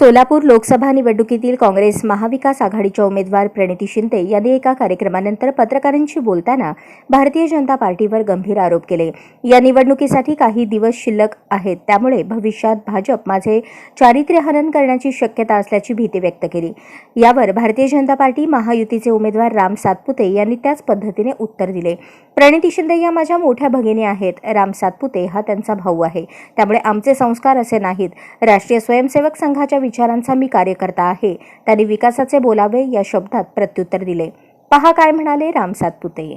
सोलापूर लोकसभा निवडणुकीतील काँग्रेस महाविकास आघाडीच्या उमेदवार प्रणिती शिंदे यांनी एका कार्यक्रमानंतर पत्रकारांशी बोलताना भारतीय जनता पार्टीवर गंभीर आरोप केले. या निवडणुकीसाठी काही दिवस शिल्लक आहेत त्यामुळे भविष्यात भाजप माझे चारित्र्यहनन करण्याची शक्यता असल्याची भीती व्यक्त केली. यावर भारतीय जनता पार्टी महायुतीचे उमेदवार राम सातपुते यांनी त्याच पद्धतीने उत्तर दिले. प्रणिती शिंदे या माझ्या मोठ्या भगिनी आहेत. राम सातपुते हा त्यांचा भाऊ आहे. त्यामुळे आमचे संस्कार असे नाहीत. राष्ट्रीय स्वयंसेवक संघाच्या विचारांचा मी कार्यकर्ता आहे. त्यांनी विकासाचे बोलावे या शब्दात प्रत्युत्तर दिले. पहा काय म्हणाले राम सातपुते.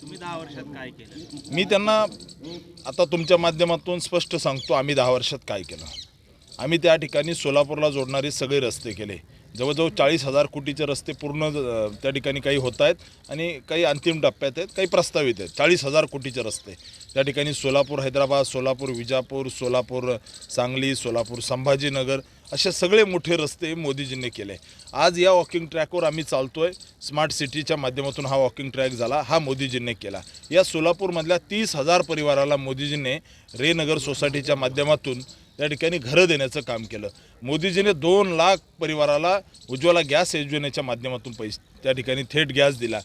तुम्ही दहा वर्षात काय केलं? मी त्यांना आता तुमच्या माध्यमातून स्पष्ट सांगतो आम्ही दहा वर्षात काय केलं? आम्ही त्या ठिकाणी सोलापूरला जोडणारे सगळे रस्ते केले. जवळजवळ चाळीस हजार कोटीचे रस्ते पूर्ण त्या ठिकाणी काही होत आहेत आणि काही अंतिम टप्प्यात आहेत काही प्रस्तावित आहेत. चाळीस हजार कोटीचे रस्ते. त्या ठिकाणी सोलापूर हैदराबाद सोलापूर विजापूर सोलापूर सांगली सोलापूर संभाजीनगर असे सगळे मोठे रस्ते मोदीजींनी केले. आज या वॉकिंग ट्रॅकवर आम्ही चालतो आहे स्मार्ट सिटीच्या माध्यमातून हा वॉकिंग ट्रॅक झाला हा मोदीजींनी केला. या सोलापूरमधल्या तीस हजार परिवाराला मोदीजींनी रेनगर सोसायटीच्या माध्यमातून त्या ठिकाणी घरं देण्याचं काम केलं. मोदीजीने दोन लाख परिवाराला उज्ज्वला गॅस योजनेच्या माध्यमातून पैसे त्या ठिकाणी थेट गॅस दिला.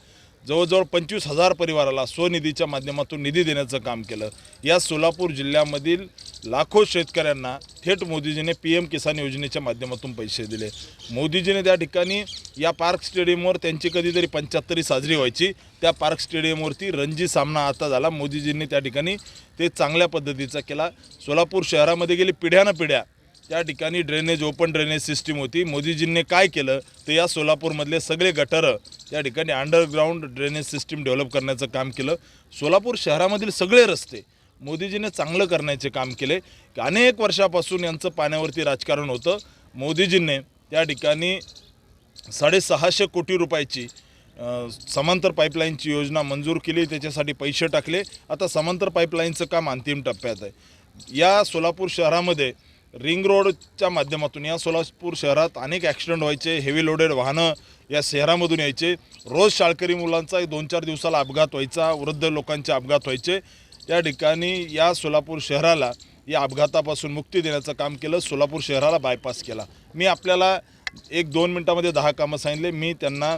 जवळजवळ पंचवीस हजार परिवाराला स्वनिधीच्या माध्यमातून निधी देण्याचं काम केलं. या सोलापूर जिल्ह्यामधील लाखो शेतकऱ्यांना थेट मोदीजीने पी एम किसान योजनेच्या माध्यमातून पैसे दिले. मोदीजीने त्या ठिकाणी या पार्क स्टेडियमवर त्यांची कधीतरी पंच्याहत्तरी साजरी व्हायची. त्या पार्क स्टेडियमवरती रणजी सामना आता झाला. मोदीजींनी त्या ठिकाणी ते चांगल्या पद्धतीचा केला. सोलापूर शहरामध्ये गेली पिढ्यानं पिढ्या त्या ठिकाणी ड्रेनेज ओपन ड्रेनेज सिस्टीम होती. मोदीजींनी काय केलं? तर या सोलापूरमधले सगळे गटारं त्या ठिकाणी अंडरग्राऊंड ड्रेनेज सिस्टीम डेव्हलप करण्याचं काम केलं. सोलापूर शहरामधील सगळे रस्ते मोदीजीने चांगलं करण्याचे काम केले. अनेक वर्षापासून यांचं पाण्यावरती राजकारण होतं. मोदीजींनी त्या ठिकाणी साडेसहाशे कोटी रुपयाची समांतर पाईपलाईनची योजना मंजूर केली. त्याच्यासाठी पैसे टाकले. आता समांतर पाईपलाईनचं काम अंतिम टप्प्यात आहे. या सोलापूर शहरामध्ये रिंग रोडच्या माध्यमातून या सोलापूर शहरात अनेक ॲक्सिडेंट व्हायचे हेवी लोडेड वाहनं या शहरामधून यायचे. रोज शाळकरी मुलांचा दोन चार दिवसाला अपघात व्हायचा वृद्ध लोकांचे अपघात व्हायचे. त्या ठिकाणी या सोलापूर शहराला या अपघातापासून मुक्ती देण्याचं काम केलं सोलापूर शहराला बायपास केला. मी आपल्याला एक दोन मिनटामध्ये दहा कामं सांगितले. मी त्यांना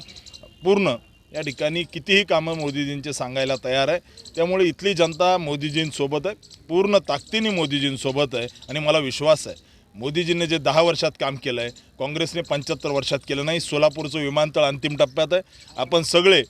पूर्ण या ठिकाणी कितीही कामं मोदीजींचे सांगायला तयार आहे. त्यामुळे इथली जनता मोदीजींसोबत आहे. पूर्ण ताकदीने मोदीजींसोबत आहे आणि मला विश्वास आहे. मोदीजींनी जे दहा वर्षात काम केलं आहे काँग्रेसने पंच्याहत्तर वर्षात केलं नाही सोलापूरचं विमानतळ अंतिम टप्प्यात आहे. आपण सगळे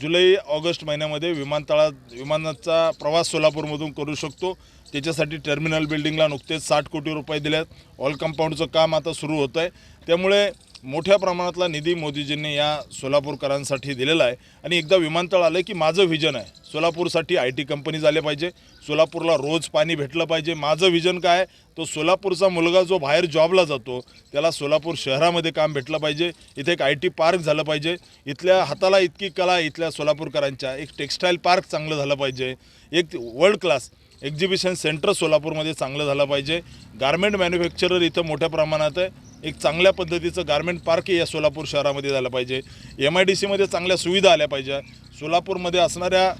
जुलै ऑगस्ट महिन्यामध्ये विमानतळात विमानाचा प्रवास सोलापूरमधून करू शकतो. त्याच्यासाठी टर्मिनल बिल्डिंगला नुकतेच साठ कोटी रुपये दिल्यात ऑल कंपाऊंडचं काम आता सुरू होतं आहे त्यामुळे मोठ्या प्रमाणातला निधी मोदीजींनी या सोलापूरकरांसाठी दिलेला आहे. आणि एकदा विमानतळ आलं की माझं व्हिजन आहे. सोलापूरसाठी आय टी कंपनी झाले पाहिजे. सोलापूरला रोज पाणी भेटलं पाहिजे. माझं व्हिजन काय? तो सोलापूरचा मुलगा जो बाहेर जॉबला जातो त्याला सोलापूर शहरामध्ये काम भेटलं पाहिजे. इथे एक आय टी पार्क झालं पाहिजे. इथल्या हाताला इतकी कला इथल्या सोलापूरकरांच्या. एक टेक्स्टाईल पार्क चांगलं झालं पाहिजे. एक वर्ल्ड क्लास एक्झिबिशन सेंटर सोलापूरमध्ये चांगलं झालं पाहिजे. गारमेंट मॅन्युफॅक्चरर इथं मोठ्या प्रमाणात आहे. एक चांगल्या पद्धतीचं गारमेंट पार्क या सोलापूर शहरामध्ये झालं पाहिजे. एम आय डी सीमध्ये चांगल्या सुविधा आल्या पाहिजे. सोलापूरमध्ये असणाऱ्या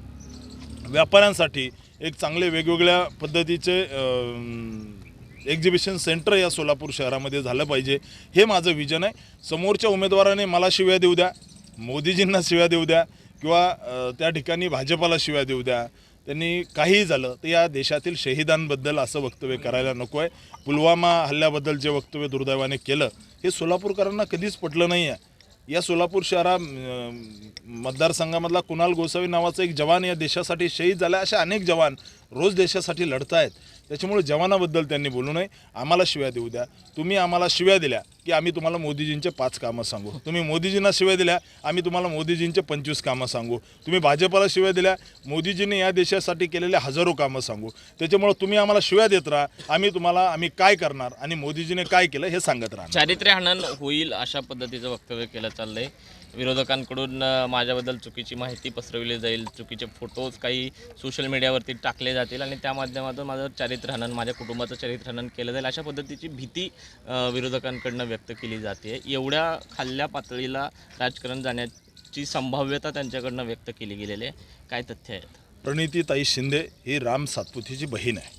व्यापाऱ्यांसाठी एक चांगले वेगवेगळ्या पद्धतीचे एक्झिबिशन सेंटर या सोलापूर शहरामध्ये झालं पाहिजे. हे माझं विजन आहे. समोरच्या उमेदवाराने मला शिव्या देऊ द्या. मोदीजींना शिव्या देऊ द्या. किंवा त्या ठिकाणी भाजपाला शिव्या देऊ द्या. त्यांनी काहीही झालं तर या देशातील शहीदांबद्दल असं वक्तव्य करायला नको आहे पुलवामा हल्ल्याबद्दल जे वक्तव्य दुर्दैवाने केलं हे सोलापूरकरांना कधीच पटलं नाही आहे या सोलापूर शहरा मतदारसंघामधला कुणाल गोसावी नावाचा एक जवान या देशासाठी शहीद झाला असे अनेक जवान रोज देशासाठी लढत आहेत त्याच्यामुळे जवानाबद्दल त्यांनी बोलू नये. आम्हाला शिव्या देऊ द्या. तुम्ही आम्हाला शिव्या दिल्या की आम्ही तुम्हाला मोदीजींचे पाच कामं सांगू. तुम्ही मोदीजींना शिव्या दिल्या आम्ही तुम्हाला मोदीजींचे पंचवीस कामं सांगू. तुम्ही भाजपला शिव्या दिल्या मोदीजींनी या देशासाठी केलेले हजारो कामं सांगू. त्याच्यामुळे तुम्ही आम्हाला शिव्या देत राहा. आम्ही तुम्हाला आम्ही काय करणार आणि मोदीजीने काय केलं हे सांगत राहा चारित्र्य हनन होईल अशा पद्धतीचं वक्तव्य केलं चाललंय. विरोधकांकडून माझ्याबद्दल चुकीची माहिती पसरवली जाईल चुकीचे फोटोज काही सोशल मीडियावरती टाकले जातील आणि त्या माध्यमातून माझं चारित्र्य माझ्या कुटुंबाचं चारित्र्य हनन केलं जाईल अशा पद्धतीची भीती विरोधकांकडनं व्यक्त केली जाते. एवढ्या खाल्ल्या पातळीला राजकारण जाण्याची संभाव्यता त्यांच्याकडनं व्यक्त केली गेलेली आहे. काय तथ्य आहेत? प्रणितीताई शिंदे ही राम सातपुतीची बहीण आहे.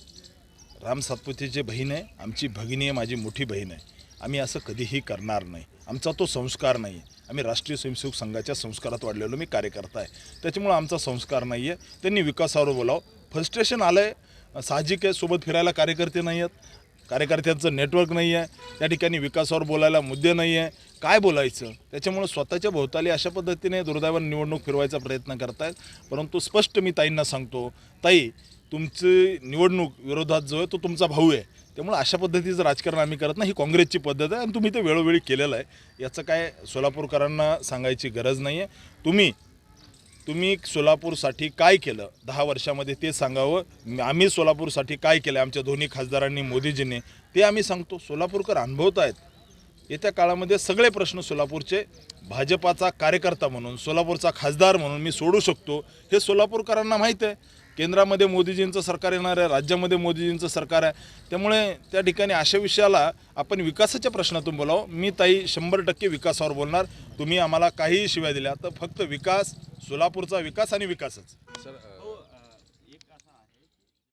राम सातपुतीची बहीण आहे आमची भगिनी आहे माझी मोठी बहीण आहे. आम्ही असं कधीही करणार नाही. आमचा तो संस्कार नाही आहे आम्ही राष्ट्रीय स्वयंसेवक संघाच्या संस्कारात वाढलेलो मी कार्यकर्ता आहे. त्याच्यामुळं आमचा संस्कार नाही आहे त्यांनी विकासावर बोलावं. फ्रस्ट्रेशन आलं आहे साहजिक आहे सोबत फिरायला कार्यकर्ते नाही आहेत कार्यकर्त्यांचं नेटवर्क नाही आहे त्या ठिकाणी विकासावर बोलायला मुद्दे नाही आहे काय बोलायचं? त्याच्यामुळं स्वतःच्या भोवताली अशा पद्धतीने दुर्दैवाने निवडणूक फिरवायचा प्रयत्न करतायत. परंतु स्पष्ट मी ताईंना सांगतो ताई तुमची निवडणूक विरोधात जो आहे तो तुमचा भाऊ आहे. त्यामुळे अशा पद्धतीचं राजकारण आम्ही करत नाही ही काँग्रेसची पद्धत आहे आणि तुम्ही ते वेळोवेळी केलेलं आहे. याचं काय सोलापूरकरांना सांगायची गरज नाही आहे तुम्ही तुम्ही सोलापूरसाठी काय केलं? दहा वर्षामध्ये ते सांगावं. आम्ही सोलापूरसाठी काय केलं? आमच्या दोन्ही खासदारांनी मोदीजींनी ते आम्ही सांगतो. सोलापूरकर अनुभवत आहेत. येत्या काळामध्ये सगळे प्रश्न सोलापूरचे भाजपाचा कार्यकर्ता म्हणून सोलापूरचा खासदार म्हणून मी सोडू शकतो. हे सोलापूरकरांना माहीत आहे. केंद्रामध्ये मोदीजींचं सरकार येणार आहे राज्यामध्ये मोदीजींचं सरकार आहे. त्यामुळे त्या ठिकाणी अशा विषयाला आपण विकासाच्या प्रश्नातून बोलावं. मी ताई शंभर टक्के विकासावर बोलणार. तुम्ही आम्हाला काहीही शिव्या दिल्या तर फक्त विकास सोलापूरचा विकास आणि विकासच. सर